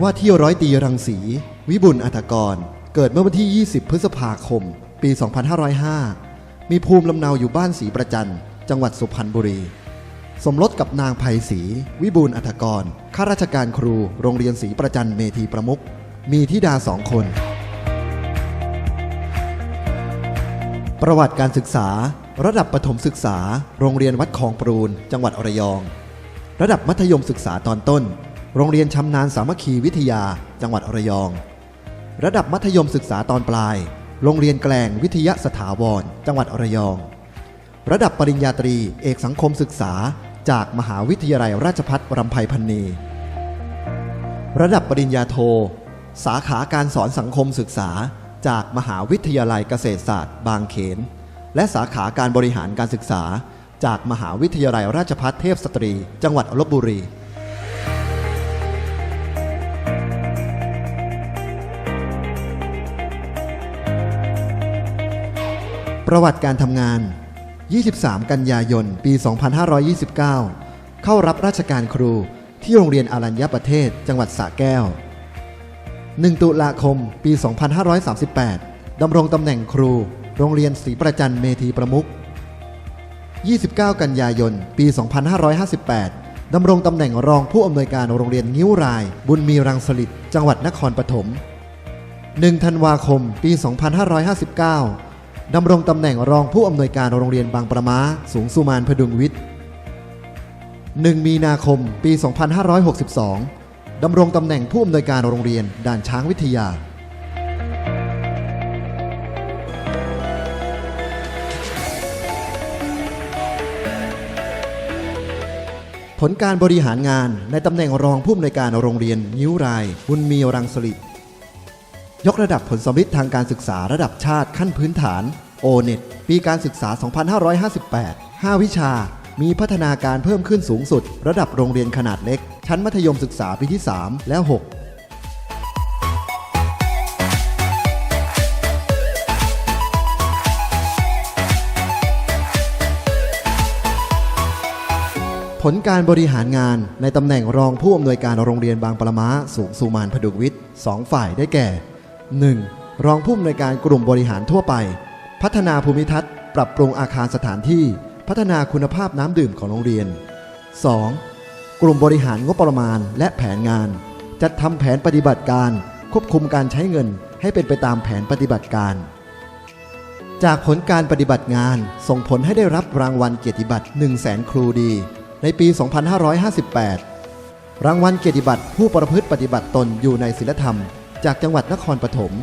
ว่าที่ร้อยตีรังสี วิบุลอัฐกร เกิดเมื่อวันที่ 20 พฤษภาคม ปี 2505 มีภูมิลำเนาอยู่บ้านศรีประจันจังหวัดสุพรรณบุรี สมรสกับนางไพศรีวิบูลอัฐกรข้าราชการครูโรงเรียนศรีประจันเมธีประมุขมีธิดาสองคน ประวัติการศึกษา ระดับประถมศึกษา โรงเรียนวัดคลองปรูนจังหวัดอระยอง ระดับมัธยมศึกษาตอนต้น โรงเรียนชำนาญสามัคคีวิทยา จังหวัดระยอง ระดับมัธยมศึกษาตอนปลาย โรงเรียนแกลงวิทยาสถาวร จังหวัดระยอง ระดับปริญญาตรีเอกสังคมศึกษา จากมหาวิทยาลัยราชภัฏรำไพพันนีระดับปริญญาโท สาขาการสอนสังคมศึกษา จากมหาวิทยาลัยเกษตรศาสตร์ บางเขน และสาขาการบริหารการศึกษา จากมหาวิทยาลัยราชภัฏเทพสตรี จังหวัดลบบุรี ประวัติการทำงาน 23 กันยายน ปี 2529 เข้ารับราชการครูที่โรงเรียนอารัญญประเทศ จังหวัดสระแก้ว 1 ตุลาคม ปี 2538 ดำรงตำแหน่งครู โรงเรียนศรีประจันเมธีประมุข 29 กันยายน ปี 2558 ดำรงตำแหน่งรองผู้อำนวยการโรงเรียนงิ้วราย บุญมีรังสลิดจังหวัดนครปฐม 1 ธันวาคม ปี 2559 ดำรงตำแหน่งรองผู้อำนวยการโรงเรียนบางประมาสูงสุมานพดุงวิทย์ 1 มีนาคม ปี 2562 ดำรงตำแหน่งผู้อำนวยการโรงเรียนด่านช้างวิทยา ผลการบริหารงานในตำแหน่งรองผู้อำนวยการโรงเรียนนิ้วราย บุญมีรังสลิยกระดับผลสำลิดทางการศึกษาระดับชาติขั้นพื้นฐาน o n e t ปีการศึกษา 2558 5 วิชา มีพัฒนาการเพิ่มขึ้นสูงสุด ระดับโรงเรียนขนาดเล็ก ชั้นมัธยมศึกษาปีที่ 3 และ 6ผลการบริหารงานในตำแหน่งรองผู้อำนวยการโรงเรียนบางปะมาสูงสุมานพดุงวิทย์สองฝ่ายได้แก่ 1. รองผู้อำนวยการกลุ่มบริหารทั่วไป พัฒนาภูมิทัศน์ ปรับปรุงอาคารสถานที่ พัฒนาคุณภาพน้ำดื่มของโรงเรียน 2. กลุ่มบริหารงบประมาณและแผนงาน จัดทำแผนปฏิบัติการ ควบคุมการใช้เงินให้เป็นไปตามแผนปฏิบัติการ จากผลการปฏิบัติงานส่งผลให้ได้รับรางวัลเกียรติบัตร 1 0 0 0 0แสนครูดี ในปี 2558 รางวัลเกียรติบัตรผู้ประพฤติปฏิบัติตนอยู่ในศีลธรรม จากจังหวัดนครปฐม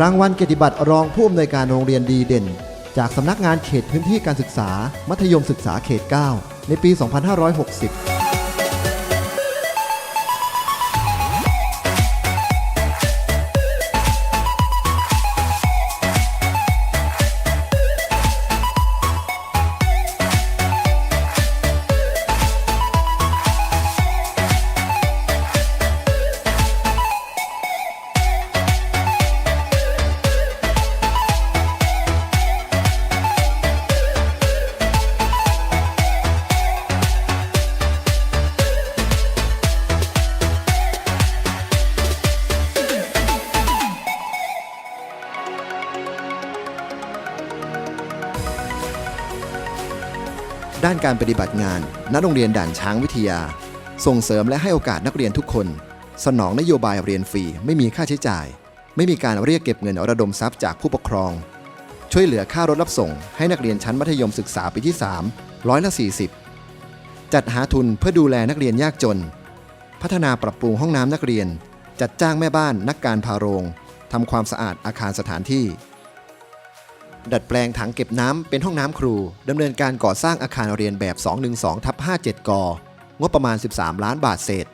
รางวัลเกียรติบัตรรองผู้อำนวยการโรงเรียนดีเด่น จากสำนักงานเขตพื้นที่การศึกษา มัธยมศึกษาเขต 9 ในปี 2560 ด้านการปฏิบัติงานณโรงเรียนด่านช้างวิทยา ส่งเสริมและให้โอกาสนักเรียนทุกคน สนองนโยบายเรียนฟรีไม่มีค่าใช้จ่าย ไม่มีการเรียกเก็บเงินระดมทรัพย์จากผู้ปกครอง ช่วยเหลือค่ารถรับส่ง ให้นักเรียนชั้นมัธยมศึกษาปีที่ 3 ร้อยละ 40 จัดหาทุนเพื่อดูแลนักเรียนยากจน พัฒนาปรับปรุงห้องน้ำนักเรียน จัดจ้างแม่บ้านนักการพาโรงทำความสะอาดอาคารสถานที่ ดัดแปลงถังเก็บน้ำเป็นห้องน้ำครูดำเนินการก่อสร้างอาคารเรียนแบบ 212ทับ57 ก งบประมาณ 13 ล้านบาทเศษ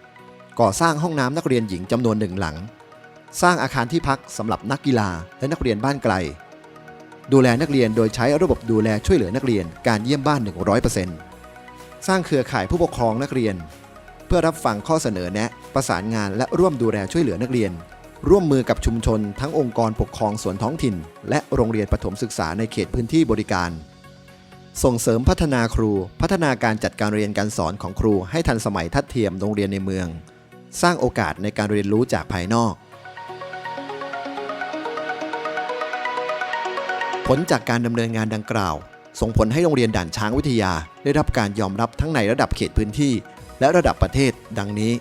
ก่อสร้างห้องน้ำนักเรียนหญิงจำนวนหนึ่งหลัง สร้างอาคารที่พักสำหรับนักกีฬาและนักเรียนบ้านไกล ดูแลนักเรียนโดยใช้ระบบดูแลช่วยเหลือนักเรียนการเยี่ยมบ้าน 100%สร้างเครือข่ายผู้ปกครองนักเรียน เพื่อรับฟังข้อเสนอแนะ ประสานงานและร่วมดูแลช่วยเหลือนักเรียน ร่วมมือกับชุมชน ทั้งองค์กรปกครองส่วนท้องถิ่น และโรงเรียนประถมศึกษาในเขตพื้นที่บริการ ส่งเสริมพัฒนาครู พัฒนาการจัดการเรียนการสอนของครูให้ทันสมัยทัดเทียมโรงเรียนในเมือง สร้างโอกาสในการเรียนรู้จากภายนอก ผลจากการดำเนินงานดังกล่าว ส่งผลให้โรงเรียนด่านช้างวิทยา ได้รับการยอมรับทั้งในระดับเขตพื้นที่ และระดับประเทศ ดังนี้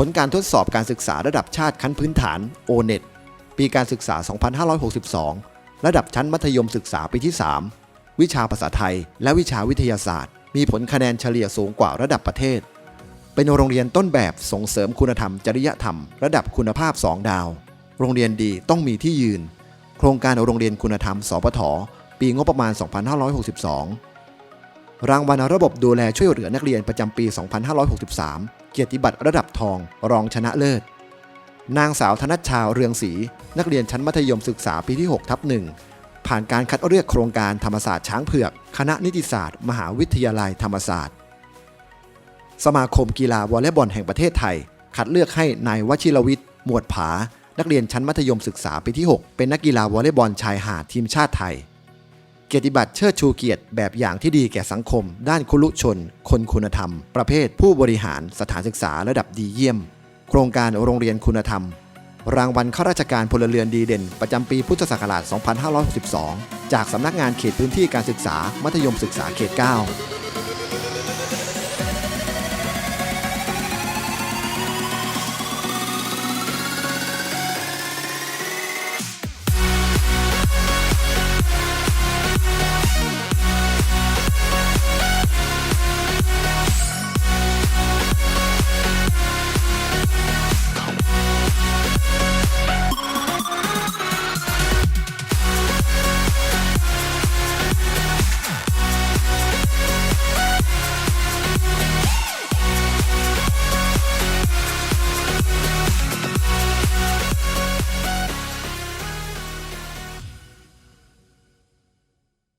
ผลการทดสอบการศึกษาระดับชาติขั้นพื้นฐาน O-NET ปีการศึกษา 2562 ระดับชั้นมัธยมศึกษาปีที่ 3 วิชาภาษาไทย และวิชาวิทยาศาสตร์ มีผลคะแนนเฉลี่ยสูงกว่าระดับประเทศ เป็นโรงเรียนต้นแบบส่งเสริมคุณธรรมจริยธรรม ระดับคุณภาพ 2 ดาว โรงเรียนดีต้องมีที่ยืน โครงการโรงเรียนคุณธรรม สปท ปีงบประมาณ 2562 รางวัลระบบดูแลช่วยเหลือนักเรียนประจำปี 2563 เกียรติบัตรระดับทอง รองชนะเลิศ นางสาวธนัชชาเรืองศรีนักเรียนชั้นมัธยมศึกษาปีที่6ทับหนึ่งผ่านการคัดเลือกโครงการธรรมศาสตร์ช้างเผือก คณะนิติศาสตร์ มหาวิทยาลัยธรรมศาสตร์ สมาคมกีฬาวอลเลย์บอลแห่งประเทศไทย คัดเลือกให้นายวชิรวิทย์ หมวดผา นักเรียนชั้นมัธยมศึกษาปีที่ 6 เป็นนักกีฬาวอลเลย์บอลชายหาดทีมชาติไทย เกียรติบัตรเชิดชูเกียรติแบบอย่างที่ดีแก่สังคม ด้านคุลุชน คนคุณธรรม ประเภทผู้บริหารสถานศึกษาระดับดีเยี่ยม โครงการโรงเรียนคุณธรรม รางวัลข้าราชการพลเรือนดีเด่น ประจำปีพุทธศักราช 2562 จากสำนักงานเขตพื้นที่การศึกษา มัธยมศึกษาเขต 9